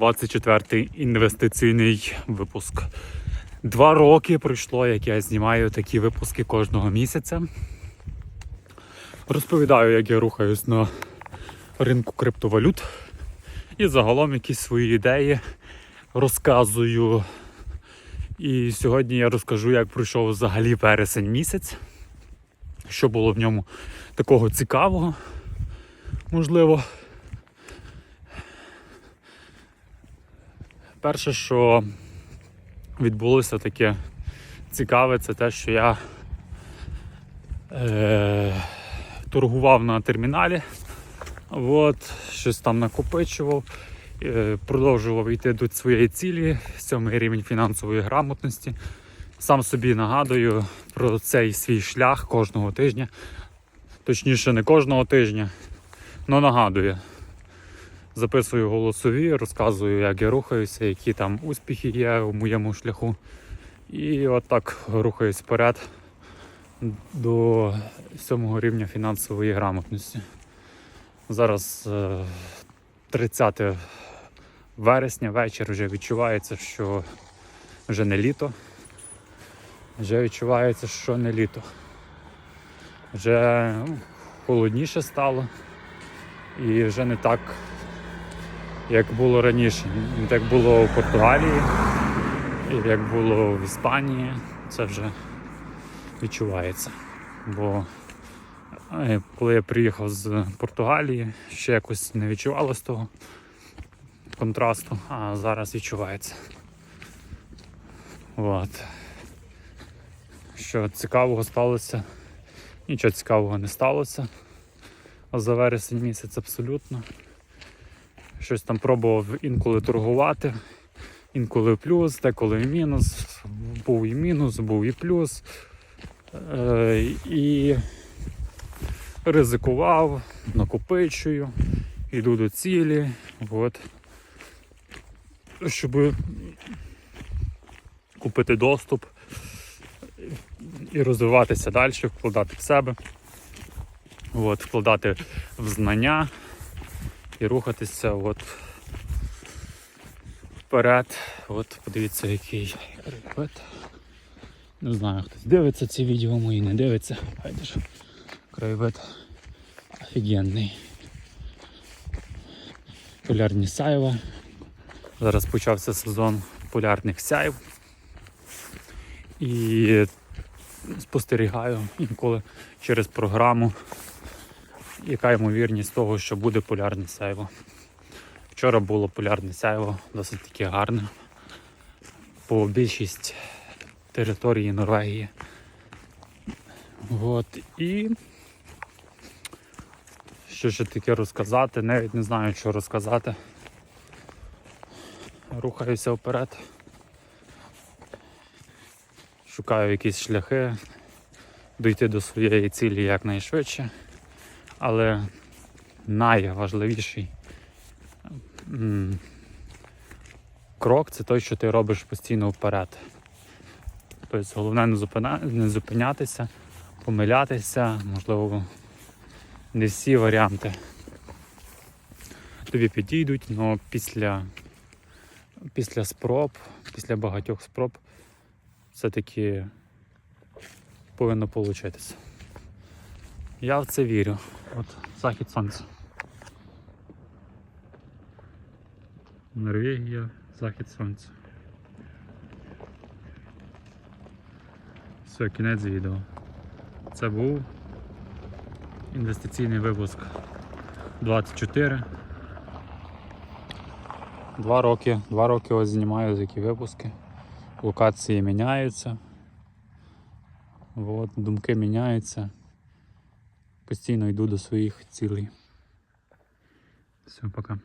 24-й інвестиційний випуск. Два роки пройшло, як я знімаю такі випуски кожного місяця. Розповідаю, як я рухаюсь на ринку криптовалют і загалом якісь свої ідеї розказую. І сьогодні я розкажу, як пройшов взагалі вересень місяць, що було в ньому такого цікавого, можливо. Перше, що відбулося таке цікаве, це те, що я е, торгував на терміналі, от, щось там накопичував, е, продовжував йти до своєї цілі, сьомий рівень фінансової грамотності. Сам собі нагадую про цей свій шлях кожного тижня. Точніше, не кожного тижня, але нагадую. Записую голосові, розказую, як я рухаюся, які там успіхи є у моєму шляху. І от так рухаюсь вперед до сьомого рівня фінансової грамотності. Зараз е, 30 вересня, вечір вже відчувається, що вже не літо. Вже відчувається, що не літо. Вже ну, холодніше стало і вже не так як було раніше, так було у Португалії, як було в Іспанії, це вже відчувається. Бо е, коли я приїхав з Португалії, ще якось не відчувалося того контрасту, а зараз відчувається. От. Що цікавого сталося? Нічого цікавого не сталося за вересень місяць абсолютно щось там пробував інколи торгувати, інколи плюс, деколи мінус, був і мінус, був і плюс. Е, і ризикував, накопичую, йду до цілі. От. Щоб купити доступ і розвиватися далі, вкладати в себе, от, вкладати в знання і рухатися от вперед. От подивіться, який репет. Не знаю, хтось дивиться ці відео мої, не дивиться. Хайде ж. Краєвид офігенний. Полярні сяйва. Зараз почався сезон полярних сяйв. І спостерігаю інколи через програму яка ймовірність того, що буде полярне сяйво. Вчора було полярне сяйво, досить таки гарне. По більшість території Норвегії. От. І що ще таке розказати, навіть не знаю, що розказати. Рухаюся вперед. Шукаю якісь шляхи, дойти до своєї цілі якнайшвидше. Але найважливіший крок це той, що ти робиш постійно вперед. Тобто головне не, зупиня... не зупинятися, помилятися, можливо, не всі варіанти тобі підійдуть, але після, після спроб, після багатьох спроб все-таки повинно получитися. Я в це вірю. От захід сонця. Норвегія, захід сонця. Все, кінець відео. Це був інвестиційний випуск 24. Два роки, два роки ось знімаю такі випуски. Локації міняються. От, думки міняються постійно йду до своїх цілей. Все, пока.